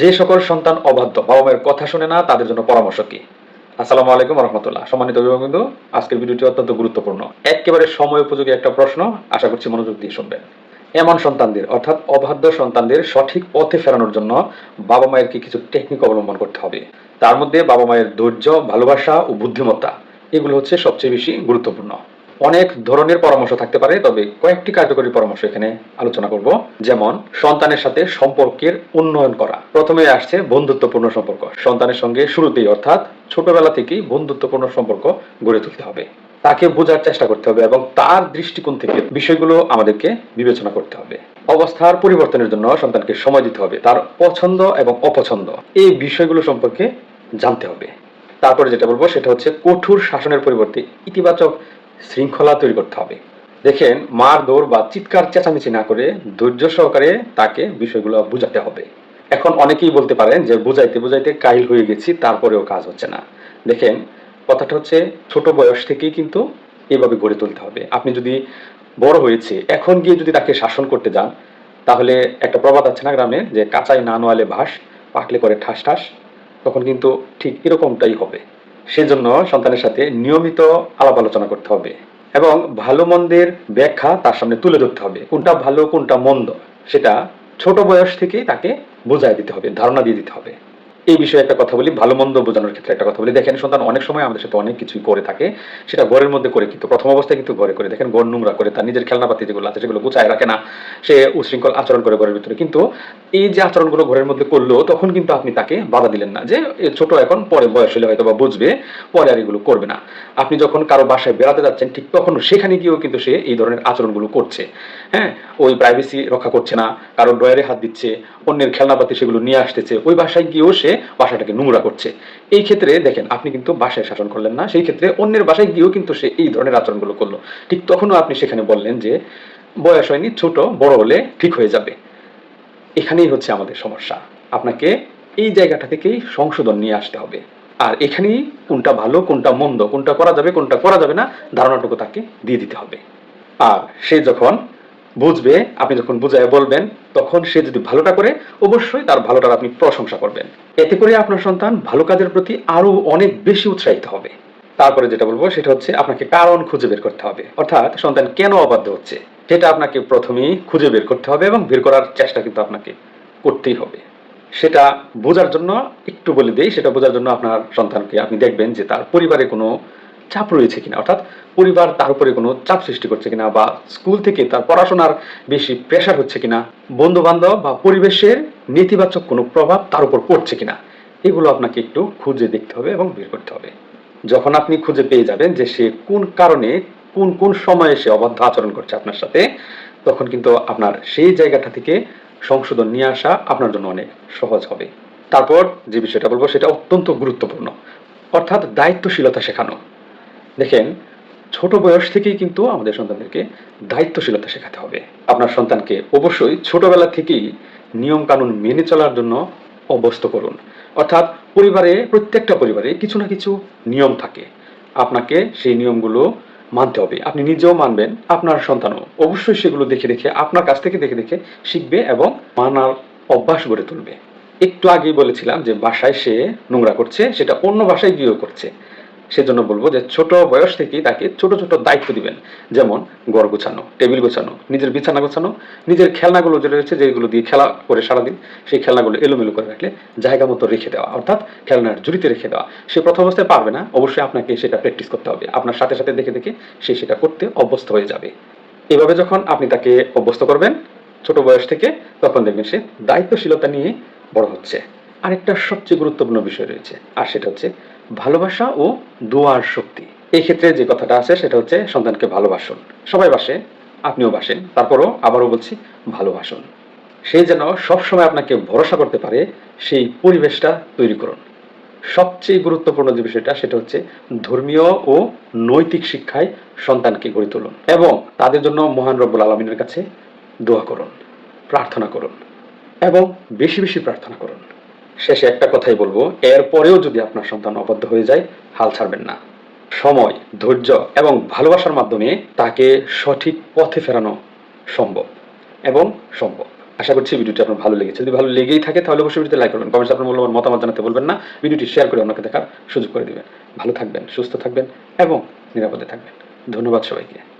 যে সকল সন্তান অবাধ্য বাবা মায়ের কথা শুনে না, তাদের জন্য পরামর্শ কি? আসসালামু আলাইকুম রহমতুল্লাহ। সম্মানিত অভিভাবকবৃন্দ, আজকের ভিডিওটি অত্যন্ত গুরুত্বপূর্ণ। একেবারে সময় উপযোগী একটা প্রশ্ন, আশা করছি মনোযোগ দিয়ে শুনবেন। এমন সন্তানদের, অর্থাৎ অবাধ্য সন্তানদের সঠিক পথে ফেরানোর জন্য বাবা মায়ের কি কিছু টেকনিক অবলম্বন করতে হবে? তার মধ্যে বাবা মায়ের ধৈর্য, ভালোবাসা ও বুদ্ধিমত্তা, এগুলো হচ্ছে সবচেয়ে বেশি গুরুত্বপূর্ণ। অনেক ধরনের পরামর্শ থাকতে পারে, তবে কয়েকটি কার্যকরী পরামর্শ এখানে আলোচনা করব। যেমন, সন্তানের সাথে সম্পর্কের উন্নয়ন করা। প্রথমে আসছে বন্ধুত্বপূর্ণ সম্পর্ক। সন্তানের সঙ্গে শুরুতেই, অর্থাৎ ছোটবেলা থেকেই বন্ধুত্বপূর্ণ সম্পর্ক গড়ে তুলতে হবে। তাকে বোঝার চেষ্টা করতে হবে এবং তার দৃষ্টিকোণ থেকে বিষয়গুলো আমাদেরকে বিবেচনা করতে হবে। অবস্থার পরিবর্তনের জন্য সন্তানকে সময় দিতে হবে, তার পছন্দ এবং অপছন্দ। এই বিষয়গুলো সম্পর্কে জানতে হবে। তারপরে যেটা বলব, সেটা হচ্ছে কঠোর শাসনের পরিবর্তে ইতিবাচক শৃঙ্খলা তৈরি করতে হবে। দেখেন, মার দৌড় বা চিৎকার চেঁচামেচি না করে ধৈর্য সহকারে তাকে বিষয়গুলো বোঝাতে হবে। এখন অনেকেই বলতে পারেন যে, বুঝাইতে বুঝাইতে কাইল হয়ে গেছি, তারপরেও কাজ হচ্ছে না। দেখেন, কথাটা হচ্ছে ছোট বয়স থেকেই কিন্তু এভাবে গড়ে তুলতে হবে। আপনি যদি বড় হয়েছে, এখন গিয়ে যদি তাকে শাসন করতে যান, তাহলে একটা প্রবাদ আছে না গ্রামে যে, কাঁচাই না নোয়ালে ভাস, পাকলে করে ঠাস ঠাস। তখন কিন্তু ঠিক এরকমটাই হবে। সেজন্য সন্তানের সাথে নিয়মিত আলাপ আলোচনা করতে হবে এবং ভালো মন্দের ব্যাখ্যা তার সামনে তুলে ধরতে হবে। কোনটা ভালো, কোনটা মন্দ, সেটা ছোট বয়স থেকেই তাকে বোঝায় দিতে হবে, ধারণা দিয়ে দিতে হবে। এই বিষয়ে একটা কথা বলি, ভালো মন্দ বোঝানোর ক্ষেত্রে একটা কথা বলি। দেখেন সন্তান, অনেক সময় আমাদের সাথে অনেক কিছুই করে থাকে। সেটা ঘরের মধ্যে করে কিন্তু, প্রথম অবস্থায় কিন্তু ঘরে করে। দেখেন ঘর নোংরা করে, তার নিজের খেলনাপাতি যেগুলো আছে, সেগুলো গুছায় রাখে না। সে উশৃঙ্খল আচরণ করে ঘরের ভিতরে। কিন্তু এই যে আচরণগুলো ঘরের মধ্যে করল, তখন কিন্তু আপনি তাকে বাধা দিলেন না যে ছোট এখন, পরে বয়স হলে হয়তো বা বুঝবে, পরে আর এগুলো করবে না। আপনি যখন কারও বাসায় বেড়াতে যাচ্ছেন, ঠিক তখন সেখানে গিয়েও কিন্তু সে এই ধরনের আচরণগুলো করছে। হ্যাঁ? ওই প্রাইভেসি রক্ষা করছে না, কারও ড্রয়ারে হাত দিচ্ছে, অন্যের খেলনাপাতি সেগুলো নিয়ে আসতেছে। ওই বাসায় গিয়েও সে বাসাটাকে নোংরা করছে। এই ক্ষেত্রে দেখেন, আপনি কিন্তু বাসায় শাসন করলেন না, সেই ক্ষেত্রে অন্যের বাসায় গিয়েও কিন্তু সে এই ধরনের আচরণগুলো করল। ঠিক তখনও আপনি সেখানে বললেন যে, বয়স হয়নি, ছোট, বড় হলে ঠিক হয়ে যাবে। এখানেই হচ্ছে আমাদের সমস্যা। আপনাকে এই জায়গাটা থেকেই সংশোধন নিয়ে আসতে হবে। আর এখানেই কোনটা ভালো, কোনটা মন্দ, কোনটা করা যাবে, কোনটা করা যাবে না, ধারণাটুকু তাকে দিয়ে দিতে হবে। আর সে যখন বুঝবে, আপনি যখন বুঝায় বলবেন, তখন সে যদি ভালোটা করে, অবশ্যই তার ভালোটার আপনি প্রশংসা করবেন। এতে করে আপনার সন্তান ভালো কাজের প্রতি আরও অনেক বেশি উৎসাহিত হবে। তারপরে যেটা বলব, সেটা হচ্ছে আপনাকে কারণ খুঁজে বের করতে হবে। অর্থাৎ সন্তান কেন অবাধ্য হচ্ছে? সেটা আপনাকে প্রথমেই খুঁজে বের করতে হবে এবং বের করার চেষ্টা কিন্তু আপনাকে করতেই হবে। সেটা বোঝার জন্য, একটু বলে দেই, সেটা বোঝার জন্য আপনার সন্তানকে আপনি দেখবেন যে তার পরিবারে কোনো চাপ রয়েছে কিনা, অর্থাৎ পরিবার তার উপরে কোনো চাপ সৃষ্টি করছে কিনা বা স্কুল থেকে তার পড়াশোনার বেশি প্রেশার হচ্ছে কিনা বন্ধু বান্ধব বা পরিবেশের নেতিবাচক কোনো প্রভাব তার উপর পড়ছে কিনা, এগুলো আপনাকে একটু খুঁজে দেখতে হবে এবং বের করতে হবে। যখন আপনি খুঁজে পেয়ে যাবেন যে সে কোন কারণে কোন কোন সময়ে সে অবাধ্য আচরণ করছে আপনার সাথে, তখন কিন্তু আপনার সেই জায়গাটা থেকে সংশোধন নিয়ে আসা আপনার জন্য অনেক সহজ হবে। তারপর যে বিষয়টা বলব সেটা অত্যন্ত গুরুত্বপূর্ণ, অর্থাৎ দায়িত্বশীলতা শেখানো। দেখেন, ছোট বয়স থেকেই কিন্তু আমাদের সন্তানদেরকে দায়িত্বশীলতা শেখাতে হবে। আপনার সন্তানকে অবশ্যই ছোটবেলা থেকেই নিয়ম কানুন মেনে চলার জন্য অভ্যস্ত করুন। অর্থাৎ পরিবারে, প্রত্যেকটা পরিবারে কিছু না কিছু নিয়ম থাকে। আপনাকে সেই নিয়মগুলো মানতে হবে। আপনি নিজেও মানবেন, আপনার সন্তানও অবশ্যই সেগুলো দেখে দেখে, আপনার কাছ থেকে দেখে দেখে শিখবে এবং মানার অভ্যাস গড়ে তুলবে। একটু আগেই বলেছিলাম যে বাসায় সে নোংরা করছে, সেটা অন্য বাসায় গিয়েও করছে। সেজন্য বলব যে ছোট বয়স থেকেই তাকে ছোট ছোট দায়িত্ব দিবেন। যেমন ঘর গোছানো, টেবিল গোছানো, নিজের বিছানা গোছানো, নিজের খেলনাগুলো যে রয়েছে, যেগুলো দিয়ে খেলা করে সারাদিন, সেই খেলনাগুলো এলোমেলো করে রাখলে জায়গা মতো রেখে দেওয়া, অর্থাৎ খেলনার জুড়িতে রেখে দেওয়া। সে প্রথম অবস্থায় পারবে না, অবশ্যই আপনাকে সেটা প্র্যাকটিস করতে হবে। আপনার সাথে সাথে দেখে দেখে সে সেটা করতে অভ্যস্ত হয়ে যাবে। এভাবে যখন আপনি তাকে অভ্যস্ত করবেন ছোট বয়স থেকে, তখন দেখবেন সে দায়িত্বশীলতা নিয়ে বড় হচ্ছে। আরেকটা সবচেয়ে গুরুত্বপূর্ণ বিষয় রয়েছে, আর সেটা হচ্ছে ভালোবাসা ও দোয়ার শক্তি। এই ক্ষেত্রে যে কথাটা আছে, সেটা হচ্ছে সন্তানকে ভালোবাসুন। সবাই বাসে, আপনিও বাসেন। তারপরও আবারও বলছি, ভালোবাসুন। সে যেন সবসময় আপনাকে ভরসা করতে পারে, সেই পরিবেশটা তৈরি করুন। সবচেয়ে গুরুত্বপূর্ণ যে বিষয়টা, সেটা হচ্ছে ধর্মীয় ও নৈতিক শিক্ষায় সন্তানকে গড়ে তুলুন এবং তাদের জন্য মহান রব্বুল আলমিনের কাছে দোয়া করুন, প্রার্থনা করুন এবং বেশি বেশি প্রার্থনা করুন। শেষে একটা কথাই বলব, এরপরেও যদি আপনার সন্তান অবাধ্য হয়ে যায়, হাল ছাড়বেন না। সময়, ধৈর্য এবং ভালোবাসার মাধ্যমে তাকে সঠিক পথে ফেরানো সম্ভব এবং সম্ভব। আশা করছি ভিডিওটি আপনার ভালো লেগেছে। যদি ভালো লেগেই থাকে, তাহলে অবশ্যই ভিডিওতে লাইক করবেন। কমেন্টস আপনার মূল্যবান মতামত জানাতে বলবেন না। ভিডিওটি শেয়ার করে অন্যকে দেখার সুযোগ করে দিবেন। ভালো থাকবেন, সুস্থ থাকবেন এবং নিরাপদে থাকবেন। ধন্যবাদ সবাইকে।